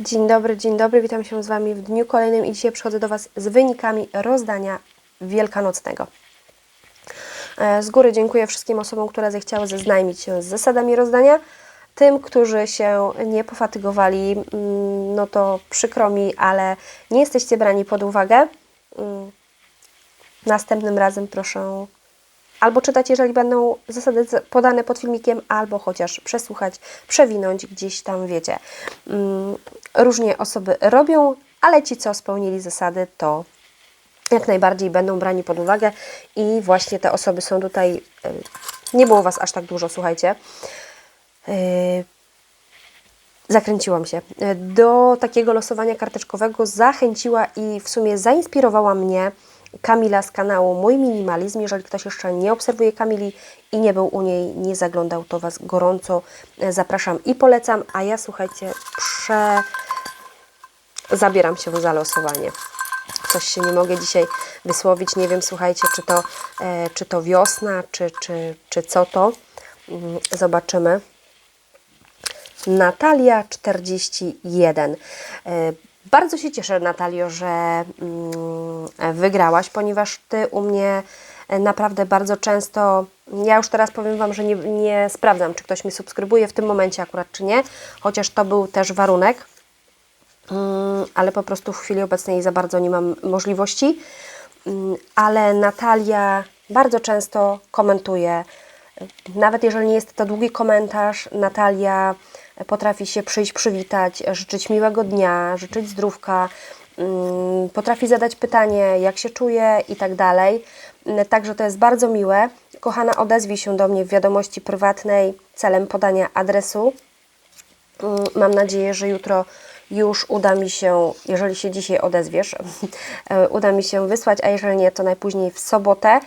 Dzień dobry, dzień dobry, witam się z Wami w dniu kolejnym i dzisiaj przychodzę do Was z wynikami rozdania wielkanocnego. E, Z góry dziękuję wszystkim osobom, które zechciały zaznajmić się z zasadami rozdania. Tym, którzy się nie pofatygowali, mm, no to przykro mi, ale nie jesteście brani pod uwagę. Mm, Następnym razem proszę albo czytać, jeżeli będą zasady podane pod filmikiem, albo chociaż przesłuchać, przewinąć gdzieś tam, wiecie. Mm, Różnie osoby robią, ale ci, co spełnili zasady, to jak najbardziej będą brani pod uwagę i właśnie te osoby są tutaj. Nie było Was aż tak dużo, słuchajcie. Zakręciłam się. Y, Do takiego losowania karteczkowego zachęciła i w sumie zainspirowała mnie Kamila z kanału Mój Minimalizm. Jeżeli ktoś jeszcze nie obserwuje Kamili i nie był u niej, nie zaglądał, to Was gorąco y, zapraszam i polecam. A ja słuchajcie, prze... zabieram się za losowanie coś się nie mogę dzisiaj wysłowić. Nie wiem, słuchajcie, czy to, e, czy to wiosna, czy, czy, czy co to. Mm, Zobaczymy. Natalia 41. Bardzo się cieszę, Natalio, że mm, wygrałaś, ponieważ Ty u mnie e, naprawdę bardzo często, ja już teraz powiem Wam, że nie, nie sprawdzam, czy ktoś mi subskrybuje w tym momencie akurat, czy nie, chociaż to był też warunek, Mm, ale po prostu w chwili obecnej za bardzo nie mam możliwości. Mm, Ale Natalia bardzo często komentuje, nawet jeżeli nie jest to długi komentarz, Natalia potrafi się przyjść, przywitać, życzyć miłego dnia, życzyć zdrówka, mm, potrafi zadać pytanie, jak się czuje i tak dalej. Mm, Także to jest bardzo miłe. Kochana, odezwij się do mnie w wiadomości prywatnej celem podania adresu. Mm, Mam nadzieję, że jutro już uda mi się, jeżeli się dzisiaj odezwiesz, e, uda mi się wysłać, a jeżeli nie, to najpóźniej w sobotę,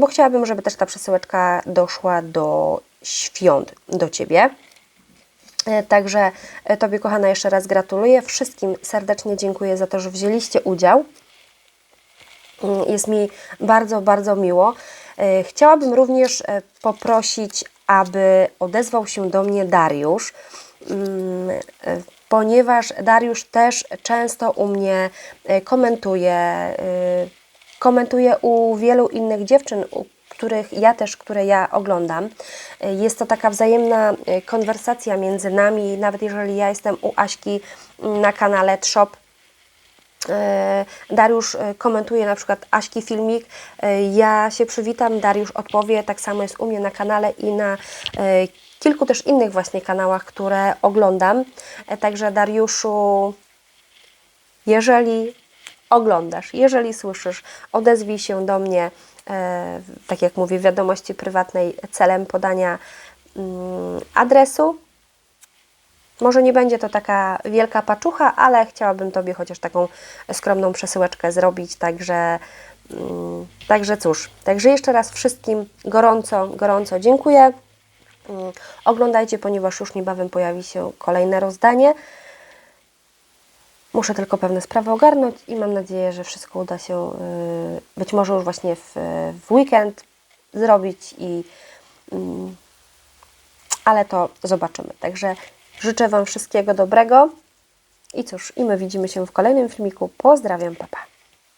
bo chciałabym, żeby też ta przesyłeczka doszła do świąt do Ciebie. E, Także e, Tobie, kochana, jeszcze raz gratuluję. Wszystkim serdecznie dziękuję za to, że wzięliście udział. Mm, Jest mi bardzo, bardzo miło. E, Chciałabym również poprosić, aby odezwał się do mnie Dariusz, mm, ponieważ Dariusz też często u mnie komentuje, komentuje u wielu innych dziewczyn, których ja też, które ja oglądam. E, Jest to taka wzajemna e, konwersacja między nami, nawet jeżeli ja jestem u Aśki mm, na kanale Shop, E, Dariusz komentuje na przykład Aśki filmik, ja się przywitam, Dariusz odpowie, tak samo jest u mnie na kanale i na kilku też innych właśnie kanałach, które oglądam. Także Dariuszu, jeżeli oglądasz, jeżeli słyszysz, odezwij się do mnie, tak jak mówię, wiadomości prywatnej celem podania mm, adresu. Może nie będzie to taka wielka paczucha, ale chciałabym Tobie chociaż taką skromną przesyłeczkę zrobić, także, mm, także cóż. Także jeszcze raz wszystkim gorąco, gorąco dziękuję. Mm, Oglądajcie, ponieważ już niebawem pojawi się kolejne rozdanie. Muszę tylko pewne sprawy ogarnąć i mam nadzieję, że wszystko uda się y, być może już właśnie w, w weekend zrobić i mm, ale to zobaczymy. Także życzę Wam wszystkiego dobrego i cóż, i my widzimy się w kolejnym filmiku. Pozdrawiam, papa.